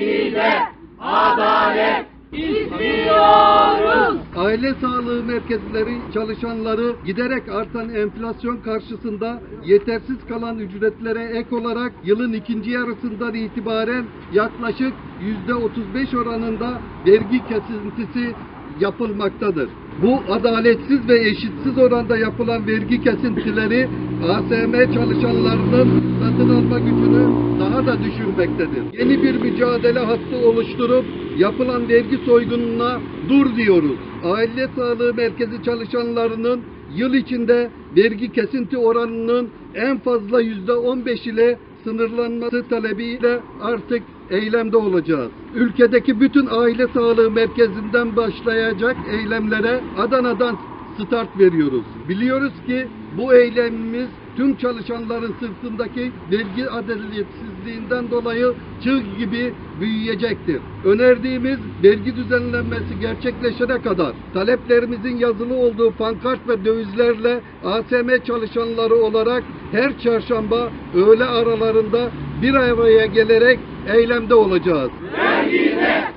Vergide adalet istiyoruz. Aile sağlığı merkezleri çalışanları giderek artan enflasyon karşısında yetersiz kalan ücretlere ek olarak yılın ikinci yarısından itibaren yaklaşık yüzde 35 oranında vergi kesintisi yapılmaktadır. Bu adaletsiz ve eşitsiz oranda yapılan vergi kesintileri ASM çalışanlarının satın alma gücünü daha da düşürmektedir. Yeni bir mücadele hattı oluşturup yapılan vergi soygununa dur diyoruz. Aile sağlığı merkezi çalışanlarının yıl içinde vergi kesinti oranının en fazla yüzde 15 ile sınırlanması talebiyle artık eylemde olacağız. Ülkedeki bütün aile sağlığı merkezinden başlayacak eylemlere Adana'dan start veriyoruz. Biliyoruz ki bu eylemimiz tüm çalışanların sırtındaki vergi adaletsizliğinden dolayı çığ gibi büyüyecektir. Önerdiğimiz vergi düzenlenmesi gerçekleşene kadar taleplerimizin yazılı olduğu pankart ve dövizlerle ASM çalışanları olarak her çarşamba öğle aralarında bir araya gelerek eylemde olacağız. Vergide adalet